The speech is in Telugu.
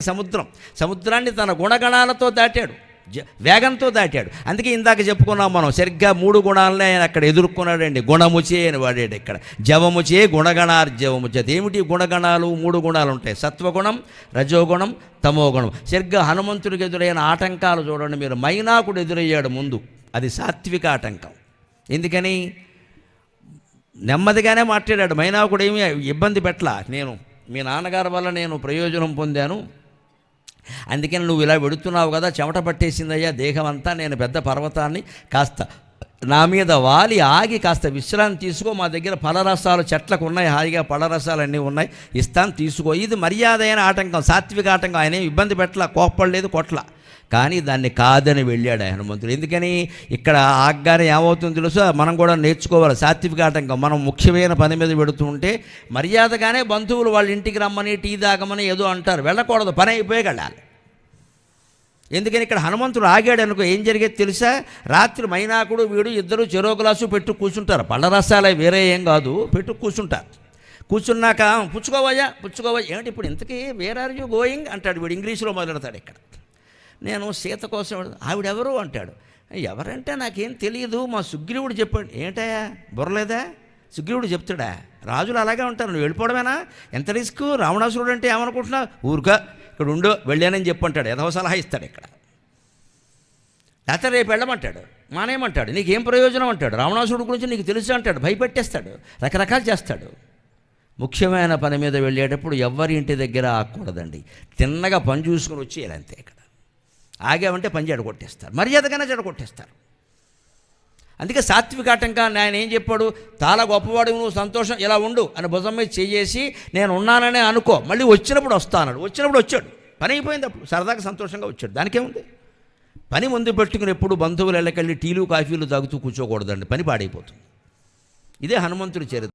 సముద్రం. సముద్రాన్ని తన గుణగణాలతో దాటాడు. జ- వేగంతో దాటాడు. అందుకే ఇందాక చెప్పుకున్నాం మనం సరిగ్గా మూడు గుణాలనే ఆయన అక్కడ ఎదుర్కొన్నాడండి. గుణముచే అని వాడాడు ఇక్కడ. జవముచే గుణగణార్జవముచే ఏమిటి గుణగణాలు? మూడు గుణాలు ఉంటాయి సత్వగుణం రజోగుణం తమోగుణం. సరిగ్గా హనుమంతుడికి ఎదురైన ఆటంకాలు చూడండి మీరు. మైనాకుడు ఎదురయ్యాడు ముందు. అది సాత్విక ఆటంకం. ఎందుకని? నెమ్మదిగానే మాట్లాడాడు. మైనాకుడు ఏమి ఇబ్బంది పెట్టలా. నేను మీ నాన్నగారి వల్ల నేను ప్రయోజనం పొందాను. అందుకని నువ్వు ఇలా వెడుతున్నావు కదా చెమట పట్టేసిందయ్యా దేహం అంతా నేను పెద్ద పర్వతాన్ని కాస్త నా మీద వాలి ఆగి కాస్త విశ్రాంతి తీసుకో మా దగ్గర పలరసాలు చెట్లకు ఉన్నాయి హాయిగా పలరసాలు అన్నీ ఉన్నాయి ఇస్తాను తీసుకో. ఇది మర్యాద అయిన ఆటంకం సాత్విక ఆటంకం. ఆయన ఇబ్బంది పెట్టలా కోప్పడలేదు కొట్ల కానీ దాన్ని కాదని వెళ్ళాడు హనుమంతుడు. ఎందుకని? ఇక్కడ ఆగ్గానే ఏమవుతుందో తెలుసా? మనం కూడా నేర్చుకోవాలి. సాత్విక ఆటంకం మనం ముఖ్యమైన పని మీద పెడుతూ ఉంటే మర్యాదగానే బంధువులు వాళ్ళ ఇంటికి రమ్మని టీ తాగమని ఏదో అంటారు. వెళ్ళకూడదు. పని అయిపోయి వెళ్ళాలి. ఎందుకని? ఇక్కడ హనుమంతుడు ఆగాడు అనుకో ఏం జరిగేది తెలుసా? రాత్రి మైనాకుడు వీడు ఇద్దరు చెరో గ్లాసు పెట్టు కూర్చుంటారు. పళ్ళ రసాలే వేరే ఏం కాదు. పెట్టు కూర్చుంటారు. కూర్చున్నాక పుచ్చుకోవయ్యా పుచ్చుకోవయ్యా. ఏమిటి ఇప్పుడు ఇంతకీ వేర్ ఆర్ యూ గోయింగ్ అంటాడు వీడు. ఇంగ్లీష్లో మొదలెడతాడు ఇక్కడ. నేను సీత కోసం ఆవిడెవరు? అంటాడు. ఎవరంటే నాకేం తెలియదు మా సుగ్రీవుడు చెప్పాడు. ఏంటయ్యా? బుర్రలేదా? సుగ్రీవుడు చెప్తాడా? రాజులు అలాగే ఉంటారు. నువ్వు వెళ్ళిపోవడమేనా? ఎంత రిస్క్? రావణాసురుడు అంటే ఏమనుకుంటున్నా ఊరుగా ఇక్కడ ఉండు. వెళ్ళానని చెప్పంటాడు ఏదో సలహా ఇస్తాడు ఇక్కడ. లేకపోతే రేపు వెళ్ళమంటాడు. మానేయమంటాడు. నీకేం ప్రయోజనం? అంటాడు. రావణాసురుడు గురించి నీకు తెలుసు అంటాడు. భయపెట్టేస్తాడు. రకరకాలు చేస్తాడు. ముఖ్యమైన పని మీద వెళ్ళేటప్పుడు ఎవరి ఇంటి దగ్గర ఆగకూడదండి. తిన్నగా పని చూసుకుని వచ్చేయాలి అంతే ఇక్కడ. ఆగామంటే పని చెడగొట్టేస్తారు మర్యాదగానే చెడగొట్టేస్తారు అందుకే సాత్విక ఆటంకాన్ని ఆయన ఏం చెప్పాడు? చాలా గొప్పవాడు నువ్వు సంతోషం ఇలా ఉండు అని భుజం మీద చేసి నేను ఉన్నాననే అనుకో. మళ్ళీ వచ్చినప్పుడు వస్తానడు వచ్చినప్పుడు వచ్చాడు. పని అయిపోయింది అప్పుడు. సరదాగా సంతోషంగా వచ్చాడు. దానికేముంది? పని ముందు పెట్టుకుని ఎప్పుడు బంధువులు వెళ్ళకెళ్ళి టీలు కాఫీలు తాగుతూ కూర్చోకూడదండి. పని పాడైపోతుంది. ఇదే హనుమంతుడి చరిత్ర.